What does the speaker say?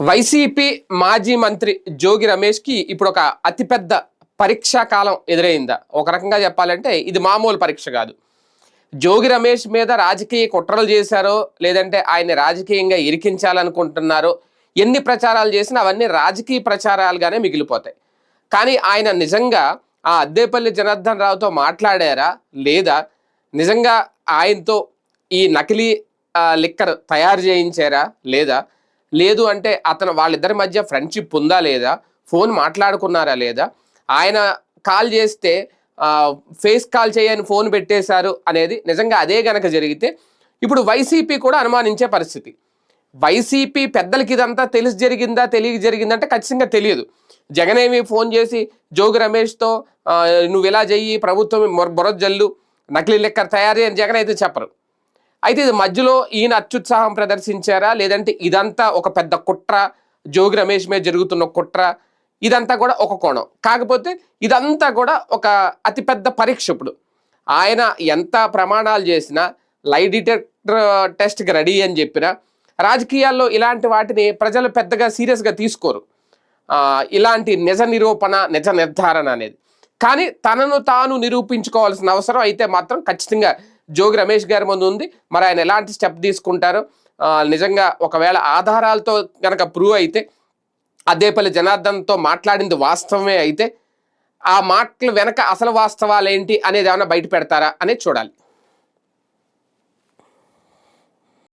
YCP మాజీ మంత్రి జోగి రమేష్కి ఇప్పుడు ఒక అతిపెద్ద పరీక్షా కాలం ఎదురైందా. ఒక రకంగా చెప్పాలంటే ఇది మామూలు పరీక్ష కాదు. జోగి రమేష్ మీద రాజకీయ కుట్రలు చేశారో లేదంటే ఆయన రాజకీయంగా ఇరికించాలనుకుంటున్నారో ఎన్ని ప్రచారాలు చేసినా అవన్నీ రాజకీయ ప్రచారాలుగానే మిగిలిపోతాయి. కానీ ఆయన నిజంగా ఆ అద్దేపల్లి జనార్దన్ రావుతో మాట్లాడారా? లేదా? నిజంగా ఆయనతో ఈ నకిలీ లిక్కర్ తయారు చేయించారా? లేదా? లేదు అంటే అతను వాళ్ళిద్దరి మధ్య ఫ్రెండ్షిప్ ఉందా లేదా? ఫోన్ మాట్లాడుకున్నారా లేదా? ఆయన కాల్ చేస్తే ఫేస్ కాల్ చేయని ఫోన్ పెట్టేశారు అనేది నిజంగా అదే గనక జరిగితే ఇప్పుడు వైసీపీ కూడా అనుమానించే పరిస్థితి. వైసీపీ పెద్దలకి ఇదంతా తెలిసి జరిగిందా తెలియ జరిగిందంటే ఖచ్చితంగా తెలియదు. జగన్ ఏమి ఫోన్ చేసి జోగి రమేష్తో నువ్వు ఇలా చెయ్యి ప్రభుత్వం మొర- జల్లు నకిలీ లెక్కర్ తయారీ అని జగన్ అయితే చెప్పరు. అయితే ఇది మధ్యలో ఈయన అత్యుత్సాహం ప్రదర్శించారా? లేదంటే ఇదంతా ఒక పెద్ద కుట్ర జోగి రమేష్ మీద జరుగుతున్న కుట్ర ఇదంతా కూడా ఒక కోణం. కాకపోతే ఇదంతా కూడా ఒక అతిపెద్ద పరీక్ష ఇప్పుడు. ఆయన ఎంత ప్రమాణాలు చేసినా లై డిటెక్టర్ టెస్ట్కి రెడీ అని చెప్పినా రాజకీయాల్లో ఇలాంటి వాటిని ప్రజలు పెద్దగా సీరియస్గా తీసుకోరు. ఇలాంటి నిజ నిరూపణ నిజ నిర్ధారణ అనేది. కానీ తనను తాను నిరూపించుకోవాల్సిన అవసరం అయితే మాత్రం ఖచ్చితంగా జోగి రమేష్ గారి ముందు ఉంది. మరి ఆయన ఎలాంటి స్టెప్ తీసుకుంటారు? నిజంగా ఒకవేళ ఆధారాలతో కనుక ప్రూవ్ అయితే అదేపల్లి జనార్దన్తో మాట్లాడింది వాస్తవమే అయితే ఆ మాటలు వెనక అసలు వాస్తవాలు ఏంటి అనేది ఏమైనా బయట పెడతారా అనేది చూడాలి.